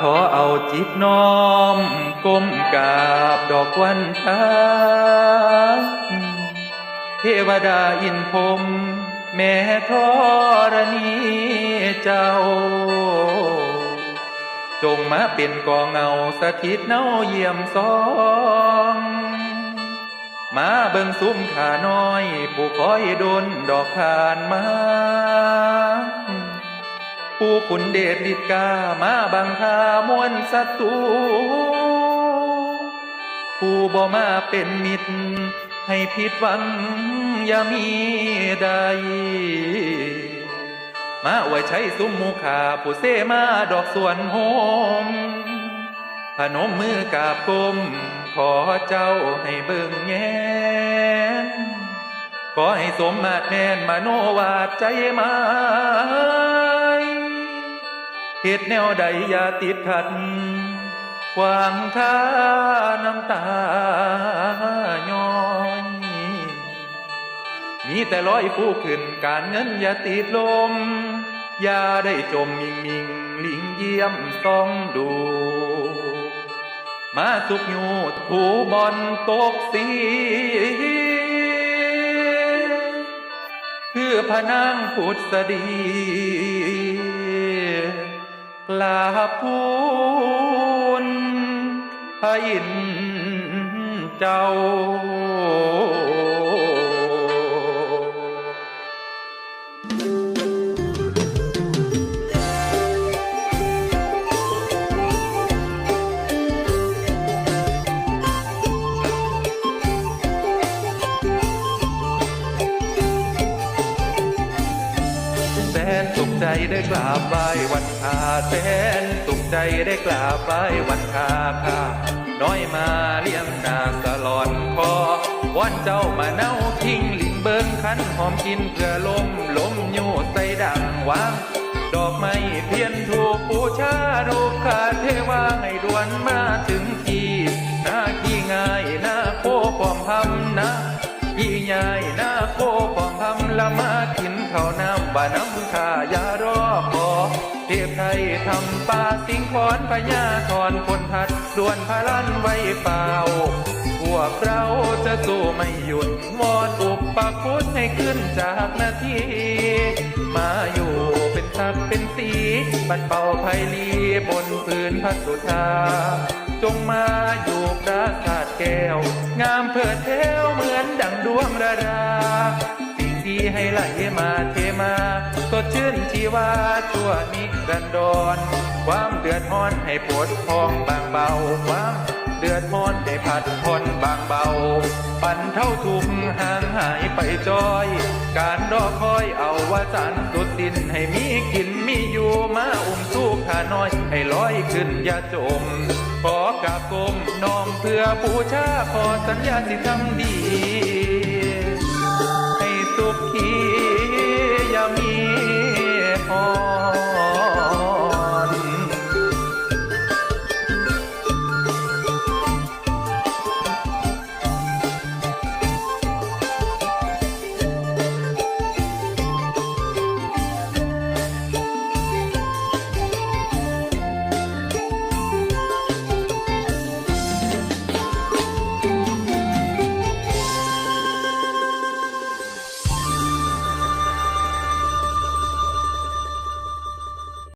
ขอเอาจิตน้อมก้มกราบดอกวันทาเทวดาอินพรมแม่ธรณีเจ้า จงมาเป็นกองเงาสถิตเนาเยี่ยมสองมาเบิ่งซุ้มขาน้อย ผู้คอยดนดอกผ่านมา ผู้ขุนเดชฤทธิ์กามาบังคามวลศัตรูผู้บ่มาเป็นมิตร ให้ผิดหวังอย่ามีใด มาไว้ใช้ซุ้มมูขาผู้เสมาดอกส่วนโฮมพนมมือกาบกลมขอเจ้าให้เบิ่งแงนขอให้สมมาตรแน่นมโนวาดใจหมา เหตุแนวใดอย่าติดขัดวางท่าน้ำตาย้อยมีแต่ร้อยผู้ขึ้นการเงินอย่าติดลม อย่าได้จมมิงมิงลิงเยี่ยมต้องดู มาสุกยูถูบอลตกสีคือพนางพุทธดี ลาพูนพระอินเจ้า แสนสุขใจได้กราบไหว้วันคาแสนสุขใจได้กราบไหว้วันคาค่ะน้อยมาเลี้ยงนาสลอนคอวันเจ้ามาเน่าทิ้งลิงเบิ้งคันหอมกินเพื่อลมลมอยู่ใส่ดังวางดอกไม้เพียนถูกปูชารูปขาเทวาให้ดวนมาถึงทีหน้าขี้ง่ายหน้าโคปอมพำนะยี่ใหญ่หน้าโคปอมพำละมากินข้าวน้ำบ่าน้ำ ทำป่าสิงคอนพญาทอนคนทัดด่วนพาลันไว้เปล่า พวกเราจะสู้ไม่หยุดวอนอุปคุตให้ขึ้นจากนาที มาอยู่เป็นทักเป็นสีบันเป่าไพลีบนพื้นพัสุธาจงมาอยู่ปราสาทแก้ว งามเพิดเพวเหมือนดังดวงระดาสิ่งดีให้ไหลมาเทมาสดชื่นชี วาชั่วนิรันดร ความเดือดร้อนให้ปวดพองบางเบา ความเดือดร้อนให้ผัดพนบางเบา ปันเท่าทุกห่างหายไปจอย การรอคอยเอาว่าจันตุดดินให้มีกินมีอยู่มาอุ้มสู้ขาน้อย ให้ลอยขึ้นอย่าจม ขอกราบกลมน้อมเพื่อบูชาขอสัญญาสิทำดี ให้สุขีอย่ามี